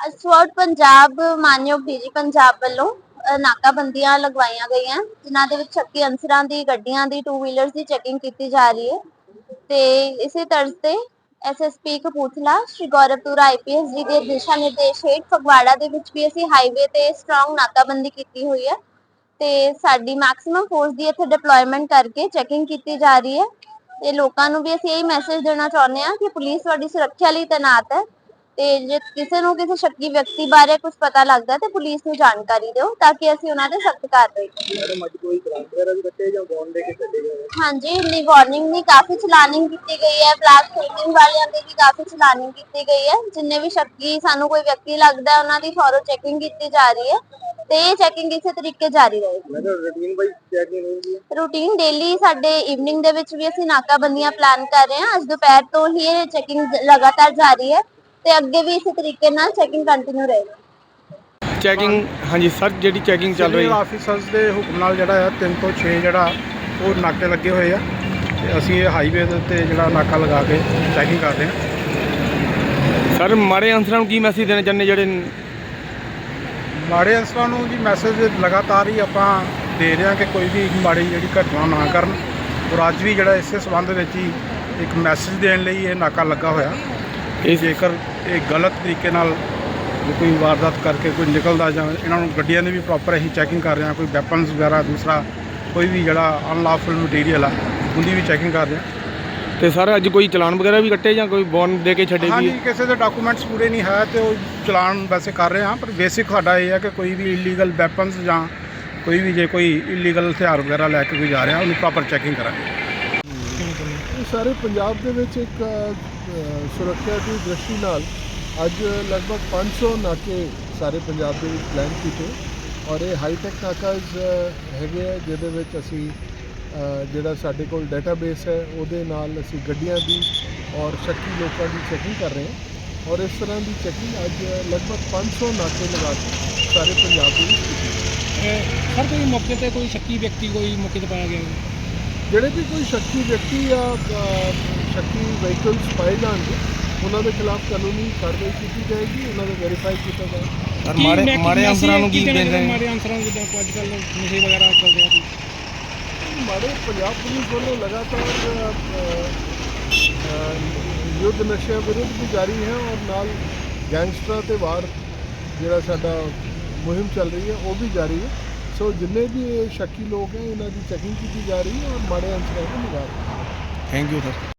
ਅੱਜ ਥਰੂਆਊਟ ਪੰਜਾਬ ਮਾਨਯੋਗ ਡੀਜੀ ਪੰਜਾਬ ਵੱਲੋਂ ਅ, ਨਾਕਾਬੰਦੀਆਂ ਲਗਵਾਈਆਂ ਗਈਆਂ ਜਿਨ੍ਹਾਂ ਦੇ ਵਿੱਚ ਸ਼ੱਕੀ ਅਨਸਰਾਂ ਦੀ ਗੱਡੀਆਂ ਦੀ ਟੂ ਵੀਲਰਸ ਦੀ ਚੈਕਿੰਗ ਕੀਤੀ ਜਾ ਰਹੀ ਹੈ ਤੇ ਇਸੇ ਤਰ੍ਹਾਂ ਤੇ ਐਸਐਸਪੀ ਕਪੂਰਥਲਾ ਸ਼੍ਰੀ ਗੌਰਵਪੁਰਾ ਆਈਪੀਐਸ ਜੀ ਦੇ ਦਿਸ਼ਾ ਨਿਰਦੇਸ਼ ਹੇਠ ਫਗਵਾੜਾ ਦੇ ਵਿੱਚ ਵੀ ਅਸੀਂ ਹਾਈਵੇ ਤੇ ਸਟਰੋਂਗ ਨਾਕਾਬੰਦੀ ਕੀਤੀ ਹੋਈ ਹੈ ਤੇ ਸਾਡੀ ਮੈਕਸਿਮਮ ਫੋਰਸ ਦੀ ਇੱਥੇ ਡਿਪਲੋਇਮੈਂਟ ਕਰਕੇ ਚੈਕਿੰਗ ਕੀਤੀ ਜਾ ਰਹੀ ਹੈ। ਤੇ ਲੋਕਾਂ ਨੂੰ ਵੀ ਅਸੀਂ ਇਹ ਮੈਸੇਜ ਦੇਣਾ ਚਾਹੁੰਦੇ ਹਾਂ ਕਿ ਪੁਲਿਸ ਤੁਹਾਡੀ ਸੁਰੱਖਿਆ ਲਈ ਤੈਨਾਤ ਹੈ। ਤੇ ਜੇ ਕਿਸੇ ਨੂੰ ਕਿਸੇ ਸ਼ੱਕੀ ਵਿਅਕਤੀ ਬਾਰੇ ਕੁਝ ਪਤਾ ਲੱਗਦਾ ਤੇ ਪੁਲਿਸ ਨੂੰ ਜਾਣਕਾਰੀ ਦਿਓ ਤਾਂ ਕਿ ਅਸੀਂ ਉਹਨਾਂ ਦੇ ਸਖਤ ਕਾਰਵਾਈ ਕਰੀਏ। ਮੈਡਮ ਅੱਜ ਕੋਈ ਕ੍ਰਾਈਮ ਵਗੈਰਾ ਵੀ ਕੱਟੇ ਜਾਂ ਬੌਂਡ ਦੇ ਕੇ ਛੱਡੇ ਗਏ ਹਾਂਜੀ ਇੰਨੀ ਵਾਰਨਿੰਗ ਦੀ ਕਾਫੀ ਚਲਾਨਿੰਗ ਕੀਤੀ ਗਈ ਹੈ। ਬਲਾਕ ਫਿਲਮਿੰਗ ਵਾਲਿਆਂ ਦੀ ਵੀ ਕਾਫੀ ਚਲਾਨਿੰਗ ਕੀਤੀ ਗਈ ਹੈ। ਜਿੰਨੇ ਵੀ ਸ਼ੱਕੀ ਸਾਨੂੰ ਕੋਈ ਵਿਅਕਤੀ ਲੱਗਦਾ ਉਹਨਾਂ ਦੀ ਥੋਰੋ ਚੈਕਿੰਗ ਕੀਤੀ ਜਾ ਰਹੀ ਹੈ ਤੇ ਇਹ ਚੈਕਿੰਗ ਇਸੇ ਤਰੀਕੇ ਜਾਰੀ ਰਹੇਗੀ। ਮੈਂ ਤਾਂ ਰੂਟੀਨ ਬਾਈ ਚੈਕਿੰਗ ਹੋਊਗੀ ਰੂਟੀਨ ਡੇਲੀ ਸਾਡੇ ਈਵਨਿੰਗ ਦੇ ਵਿੱਚ ਵੀ ਅਸੀਂ ਨਾਕਾਬੰਦੀਆਂ ਪਲਾਨ ਕਰ ਰਹੇ ਹਾਂ। ਅੱਜ ਦੁਪਹਿਰ ਤੋਂ ਹੀ ਇਹ ਚੈਕਿੰਗ ਲਗਾਤਾਰ ਜਾਰੀ ਹੈ। ਤੇ ਅੱਗੇ ਵੀ ਇਸੇ ਤਰੀਕੇ ਨਾਲ ਚੈਕਿੰਗ ਕੰਟੀਨਿਊ ਰਹੇਗੀ ਚੈਕਿੰਗ ਹਾਂਜੀ ਸਰ ਜਿਹੜੀ ਚੈਕਿੰਗ ਚੱਲ ਰਹੀ ਸਿਵਲ ਆਫੀਸਰਸ ਦੇ ਹੁਕਮ ਨਾਲ ਜਿਹੜਾ ਆ 3 ਤੋਂ 6 ਜਿਹੜਾ ਉਹ ਨਾਕੇ ਲੱਗੇ ਹੋਏ ਆ। ਤੇ ਅਸੀਂ ਇਹ ਹਾਈਵੇ ਦੇ ਉੱਤੇ ਜਿਹੜਾ ਨਾਕਾ ਲਗਾ ਕੇ ਚੈਕਿੰਗ ਕਰਦੇ ਹਾਂ। ਸਰ ਮਾੜੇ ਅਨਸਰਾਂ ਨੂੰ ਕੀ ਮੈਸੇਜ ਦੇਣਾ ਚਾਹੁੰਦੇ ਜਿਹੜੇ ਮਾੜੇ ਅਨਸਰਾਂ ਨੂੰ ਜੀ ਮੈਸੇਜ ਲਗਾਤਾਰ ਹੀ ਆਪਾਂ ਦੇ ਰਹੇ ਹਾਂ ਕਿ ਕੋਈ ਵੀ ਮਾੜੀ ਜਿਹੜੀ ਘਟਨਾ ਨਾ ਕਰਨ। ਔਰ ਅੱਜ ਵੀ ਜਿਹੜਾ ਇਸੇ ਸੰਬੰਧ ਵਿੱਚ ਹੀ ਇੱਕ ਮੈਸੇਜ ਦੇਣ ਲਈ ਇਹ ਨਾਕਾ ਲੱਗਾ ਹੋਇਆ। ਇਹ ਜੇਕਰ ਇਹ ਗਲਤ ਤਰੀਕੇ ਨਾਲ ਜੇ ਕੋਈ ਵਾਰਦਾਤ ਕਰਕੇ ਕੋਈ ਨਿਕਲਦਾ ਜਾਂ ਇਹਨਾਂ ਨੂੰ ਗੱਡੀਆਂ ਦੀ ਵੀ ਪ੍ਰੋਪਰ ਅਸੀਂ ਚੈਕਿੰਗ ਕਰ ਰਹੇ ਹਾਂ ਕੋਈ ਵੈਪਨਸ ਵਗੈਰਾ ਦੂਸਰਾ ਕੋਈ ਵੀ ਜਿਹੜਾ ਅਨਲਾਫੁਲ ਮਟੀਰੀਅਲ ਆ ਉਹਦੀ ਵੀ ਚੈਕਿੰਗ ਕਰ ਰਹੇ ਹਾਂ ਤੇ ਸਰ ਅੱਜ ਕੋਈ ਚਲਾਨ ਵਗੈਰਾ ਵੀ ਕੱਟੇ ਜਾਂ ਕੋਈ ਬੌਂਡ ਦੇ ਕੇ ਛੱਡੇ ਵੀ ਹਾਂਜੀ ਹੈ? ਕਿਸੇ ਦੇ ਡਾਕੂਮੈਂਟਸ ਪੂਰੇ ਨਹੀਂ ਹੈ ਤੇ ਉਹ ਚਲਾਨ ਵੈਸੇ ਕਰ ਰਹੇ ਹਾਂ ਪਰ ਬੇਸਿਕ ਸਾਡਾ ਇਹ ਹੈ ਕਿ ਕੋਈ ਵੀ ਇਲੀਗਲ ਵੈਪਨਸ ਜਾਂ ਕੋਈ ਵੀ ਜੇ ਕੋਈ ਇਲੀਗਲ ਹਥਿਆਰ ਵਗੈਰਾ ਲੈ ਕੇ ਕੋਈ ਜਾ ਰਿਹਾ ਉਹਨੂੰ ਪ੍ਰੋਪਰ ਚੈਕਿੰਗ ਕਰਾਂਗੇ ਇਹ ਸਾਰੇ ਪੰਜਾਬ ਦੇ ਵਿੱਚ ਇੱਕ ਸੁਰੱਖਿਆ ਦੀ ਦ੍ਰਿਸ਼ਟੀ ਨਾਲ ਅੱਜ ਲਗਭਗ 500 ਨਾਕੇ ਸਾਰੇ ਪੰਜਾਬ ਦੇ ਵਿੱਚ ਪਲਾਨ ਕੀਤੇ ਔਰ ਇਹ ਹਾਈ ਟੈਕ ਨਾਕਾਜ਼ ਹੈਗੇ ਆ, ਜਿਹਦੇ ਵਿੱਚ ਅਸੀਂ ਜਿਹੜਾ ਸਾਡੇ ਕੋਲ ਡਾਟਾਬੇਸ ਹੈ, ਉਹਦੇ ਨਾਲ ਅਸੀਂ ਗੱਡੀਆਂ ਦੀ ਔਰ ਸ਼ੱਕੀ ਲੋਕਾਂ ਦੀ ਚੈਕਿੰਗ ਕਰ ਰਹੇ ਹਾਂ ਔਰ ਇਸ ਤਰ੍ਹਾਂ ਦੀ ਚੈਕਿੰਗ ਅੱਜ ਲਗਭਗ 500 ਨਾਕੇ ਲਗਾ ਕੇ ਸਾਰੇ ਪੰਜਾਬ ਦੇ ਵਿੱਚ ਕੀਤੀ ਸਰ, ਕੋਈ ਮੌਕੇ ਤੇ ਕੋਈ ਸ਼ੱਕੀ ਵਿਅਕਤੀ ਕੋਈ ਮੌਕੇ ਤੇ ਪਾਇਆ ਗਿਆ ਹੈ? ਜਿਹੜੇ ਵੀ ਕੋਈ ਸ਼ੱਕੀ ਵਿਅਕਤੀ ਜਾਂ ਸ਼ੱਕੀ ਵਹੀਕਲਸ ਪਾਏ ਜਾਣਗੇ ਉਹਨਾਂ ਦੇ ਖਿਲਾਫ ਕਾਨੂੰਨੀ ਕਾਰਵਾਈ ਕੀਤੀ ਜਾਏਗੀ ਉਹਨਾਂ ਦਾ ਵੈਰੀਫਾਈ ਕੀਤਾ ਜਾਏਗਾ। ਸਰ ਕੀ ਮਾੜੇ ਮੈਂ- ਮਾੜੇ ਮੈਂ ਅਨਸਰਾਂ ਨੂੰ ਕੀ ਕੀ ਦੇਣਾ ਦੇ ਚਾਹੁੰਦਾ ਰਹੇ? ਮਾੜੇ ਅਨਸਰਾਂ ਨੂੰ ਜਿੱਦਾਂ ਅੱਜ ਕੱਲ ਨਸ਼ੇ ਵਗੈਰਾ ਚੱਲਦੇ ਆ ਕੋਈ ਮਾੜੇ ਪੰਜਾਬ ਪੁਲਿਸ ਵੱਲੋਂ ਲਗਾਤਾਰ ਅ, ਅ, ਯੁੱਧ ਨਸ਼ਿਆਂ ਵਿਰੁੱਧ ਵੀ ਜਾਰੀ ਹੈ ਔਰ ਨਾਲ ਗੈਂਗਸਟਰਾਂ ਤੇ ਵਾਰ ਜਿਹੜਾ ਸਾਡਾ ਮੁਹਿੰਮ ਚੱਲ ਰਹੀ ਹੈ ਉਹ ਵੀ ਜਾਰੀ ਹੈ। ਸੋ ਜਿੰਨੇ ਵੀ ਇਹ ਸ਼ੱਕੀ ਲੋਕ ਹੈ ਇਹਨਾਂ ਦੀ ਚੈਕਿੰਗ ਕੀਤੀ ਜਾ ਰਹੀ ਹੈ ਔਰ ਮਾੜੇ ਅਨਸਰਾਂ ਨੂੰ ਨਿਗਾਹ ਥੈਂਕ ਯੂ ਸਰ